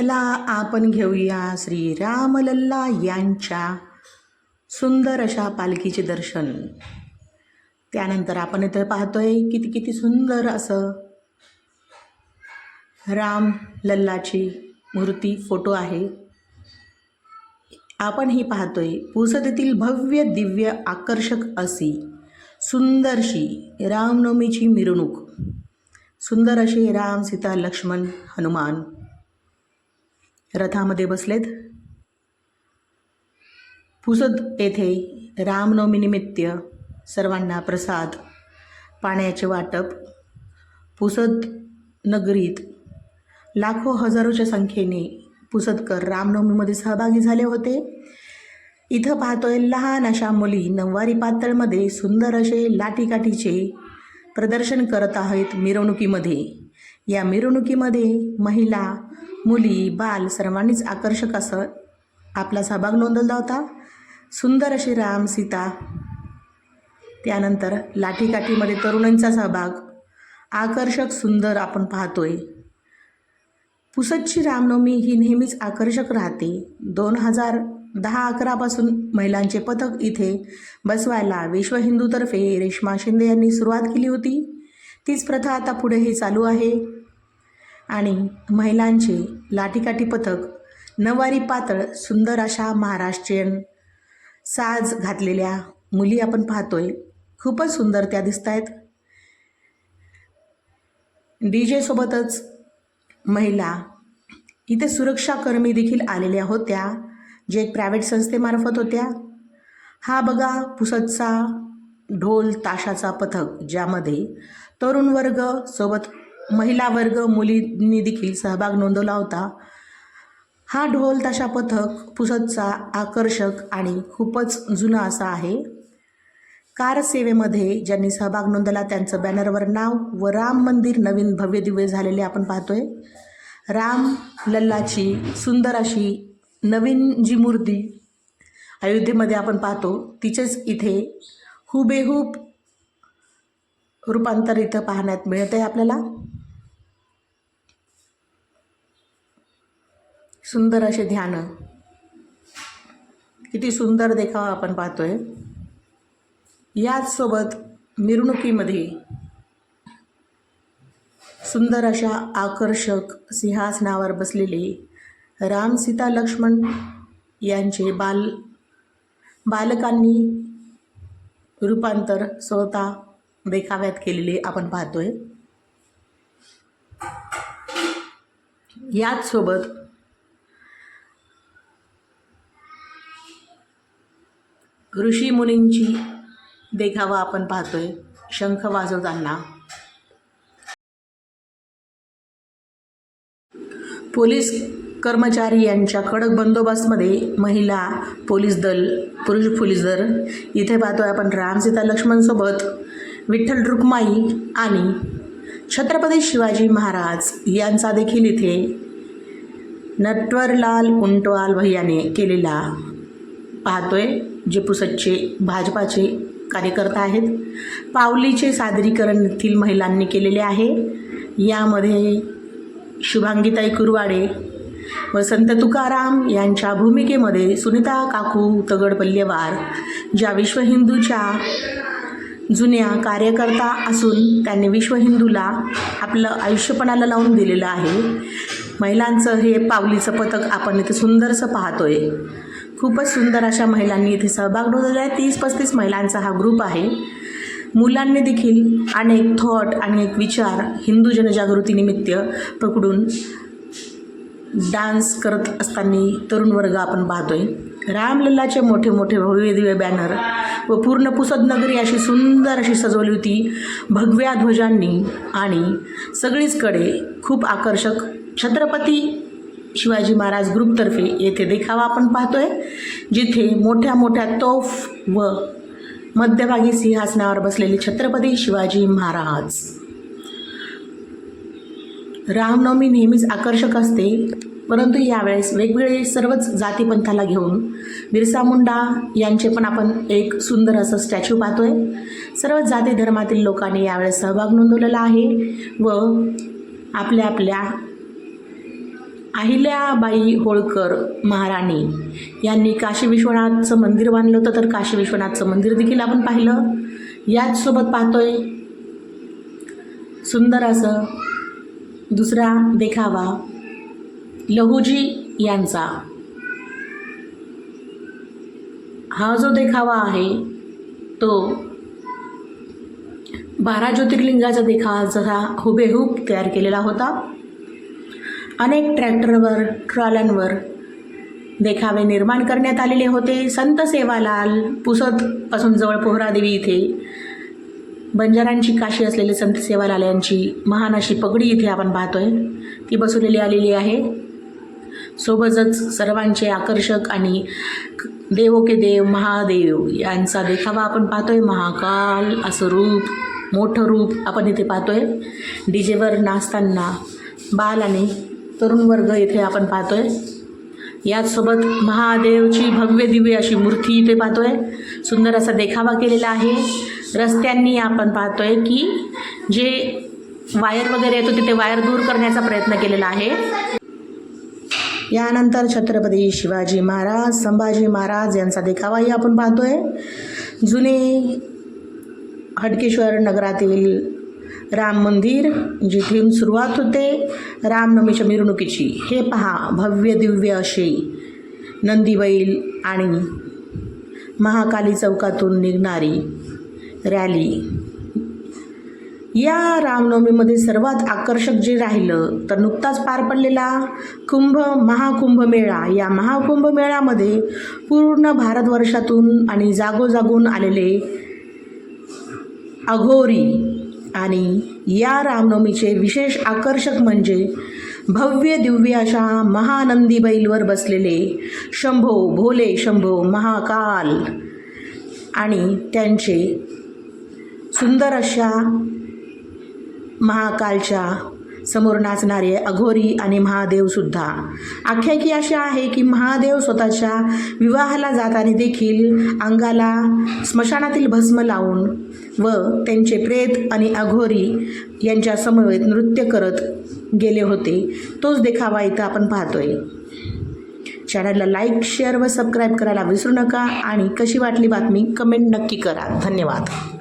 चला आपण घेऊया श्री रामलल्ला यांच्या सुंदर अशा पालखीचे दर्शन. त्यानंतर आपण इथं पाहतोय किती किती सुंदर असं राम लल्लाची मूर्ती फोटो आहे. आपण ही पाहतोय पुसद भव्य दिव्य आकर्षक अशी सुंदरशी रामनवमीची मिरवणूक. सुंदर असे राम सीता लक्ष्मण हनुमान रथामध्ये बसलेत. पुसद येथे रामनवमीनिमित्त सर्वांना प्रसाद पाण्याचे वाटप. पुसद नगरीत लाखो हजारोच्या संख्येने पुसदकर रामनवमीमध्ये सहभागी झाले होते. इथं पाहतोय लहान अशा मुली नऊवारी पातळमध्ये सुंदर असे लाठीकाठीचे प्रदर्शन करत आहेत मिरवणुकीमध्ये. या मिरवणुकीमध्ये महिला मुली बाल सर्वांनीच आकर्षक असं आपला सहभाग नोंदवला होता. सुंदर अशी राम सीता. त्यानंतर लाठीकाठीमध्ये तरुणांचा सहभाग. आकर्षक सुंदर आपण पाहतोय. पुसदची रामनवमी ही नेहमीच आकर्षक राहते. दोन हजार दहा अकरापासून महिलांचे पथक इथे बसवायला विश्व हिंदूतर्फे रेश्मा शिंदे यांनी सुरुवात केली होती. तीच प्रथा आता पुढेही चालू आहे. आणि महिलांचे लाठीकाठी पथक नवारी पातळ सुंदर अशा महाराष्ट्रीयन साज घातलेल्या मुली आपण पाहतोय. खूपच सुंदर त्या दिसत आहेत डी जेसोबतच महिला इथे सुरक्षाकर्मी देखील आलेल्या होत्या जे एक प्रायव्हेट संस्थेमार्फत होत्या. हा बघा पुसदचा ढोल ताशाचा पथक ज्यामध्ये तरुण वर्ग सोबत महिला वर्ग मुलींनी देखील सहभाग नोंदवला होता. हा ढोल ताशा पथक पुसदचा आकर्षक आणि खूपच जुना असा आहे. कार सेवेमध्ये ज्यांनी सहभाग नोंदवला त्यांचं बॅनरवर नाव व राम मंदिर नवीन भव्य दिव्य झालेले आपण पाहतोय. राम लल्लाची सुंदर अशी नवीन जी मूर्ती अयोध्येमध्ये आपण पाहतो तिचेच इथे हुबेहूब रूपांतर इथं पाहण्यात मिळत आहे आपल्याला. सुंदर असे ध्यान. किती सुंदर देखावा आपण पाहतोय. याचसोबत मिरवणुकीमध्ये सुंदर अशा आकर्षक सिंहासनावर बसलेले राम सीता लक्ष्मण यांचे बाल बालकांनी रूपांतर स्वतः देखाव्यात केलेले आपण पाहतोय. याचसोबत सोबत ऋषी मुनींची देखावा आपण पाहतोय. शंख वाजवताना. पोलीस कर्मचारी यांच्या कडक बंदोबस्तमध्ये महिला पोलीस दल पुरुष पोलीस दल. इथे पाहतोय आपण रामसीता लक्ष्मणसोबत विठ्ठल रुक्माई आणि छत्रपती शिवाजी महाराज यांचा देखील इथे नटवरलाल उंटवाल भैयाने केलेला पाहतोय. जे भाजपाचे कार्यकर्ता आहेत. पावलीचे सादरीकरण येथील महिलांनी केलेले आहे. यामध्ये शुभांगीताई कुरवाडे वसंत तुकाराम यांच्या भूमिकेमध्ये सुनीता काकू तगड पल्लेवार ज्या विश्व हिंदूच्या जुन्या कार्यकर्ता असून त्यांनी विश्व हिंदूला आपलं आयुष्यपणाला लावून दिलेलं आहे. महिलांचं हे पावलीचं पथक आपण इथे सुंदरसं पाहतोय. खूपच सुंदर अशा महिलांनी इथे सहभाग नोंदवला आहे. तीस पस्तीस महिलांचा हा ग्रुप आहे. मुलांनी देखील अनेक थॉट अनेक विचार हिंदू जनजागृतीनिमित्त पकडून डान्स करत असताना तरुण वर्ग आपण पाहतोय. रामलल्लाचे मोठे मोठे भव्य दिव्य बॅनर व पूर्ण पुसद नगरी अशी सुंदर अशी सजवली होती. भगव्या ध्वजांनी आणि सगळीचकडे खूप आकर्षक छत्रपती शिवाजी महाराज ग्रुपतर्फे येथे देखावा आपण पाहतोय जिथे मोठ्या मोठ्या तोफ व मध्यभागी सिंहासनावर बसलेले छत्रपती शिवाजी महाराज. रामनवमी नेहमीच आकर्षक असते परंतु यावेळेस वेगवेगळे सर्वच जातीपंथाला घेऊन बिरसा मुंडा यांचे पण आपण एक सुंदर असं स्टॅच्यू पाहतोय. सर्व जाती धर्मातील लोकांनी यावेळेस सहभाग नोंदवलेला आहे व आपल्या आपल्या अहिल्याबाई होळकर महाराणी यांनी काशी विश्वनाथचं मंदिर बांधलं होतं तर काशी विश्वनाथचं मंदिर देखील आपण पाहिलं. याचसोबत पाहतोय सुंदर असं दुसरा देखावा लहुजी यांचा. हा जो देखावा आहे तो बारा ज्योतिर्लिंगाचा देखावा जसा हुबेहूब तयार केलेला होता. अनेक ट्रॅक्टरवर ट्रॉल्यांवर देखावे निर्माण करण्यात आलेले होते. संत सेवालाल पुसदपासून जवळ पोहरादेवी इथे. बंजारांची काशी असलेले संत सेवालाल यांची महान अशी पगडी इथे आपण पाहतोय. ती बसवलेली आलेली आहे. सोबतच सर्वांचे आकर्षक आणि देवो के देव महादेव यांचा देखावा आपण पाहतोय. महाकाल असं रूप मोठं रूप आपण इथे पाहतोय. डीजेवर नाचताना बाल आणि तरुण वर्ग इथे आपण पाहतोय. याचसोबत महादेवची भव्य दिव्य अशी मूर्ती इथे पाहतोय. सुंदर असा देखावा केलेला आहे. रस्त्यांनी आपण पाहतोय की जे वायर वगैरे येतो तिथे वायर दूर करण्याचा प्रयत्न केलेला आहे. यानंतर छत्रपती शिवाजी महाराज संभाजी महाराज यांचा देखावाही आपण पाहतोय. जुने हटकेश्वर नगरातील राम मंदिर जिथून सुरुवात होते. रामनवमीच्या मिरवणुकीची. हे पहा भव्य दिव्य असे नंदीबैल आणि महाकाली चौकातून निघणारी रॅली. या रामनवमीमध्ये सर्वात आकर्षक जे राहिलं तर नुकताच पार पडलेला कुंभ महाकुंभ मेळा. या महाकुंभ मेळ्यामध्ये पूर्ण भारतवर्षातून आणि जागोजागून आलेले अघोरी आणि या रामनवमीचे विशेष आकर्षक म्हणजे भव्य दिव्य अशा महानंदी बैलवर बसलेले शंभो भोले शंभो महाकाल आणि त्यांचे सुंदर अशा महाकालच्या समोर नाचणारे अघोरी आणि महादेवसुद्धा आख्यायिकी अशी आहे की महादेव स्वतःच्या विवाहाला जाताना देखील अंगाला स्मशानातील भस्म लावून व त्यांचे प्रेत आणि अघोरी यांच्या समवेत नृत्य करत गेले होते. तोच देखावा इथं आपण पाहतोय. चॅनलला लाईक शेअर व सबस्क्राईब करायला विसरू नका आणि कशी वाटली बातमी कमेंट नक्की करा. धन्यवाद.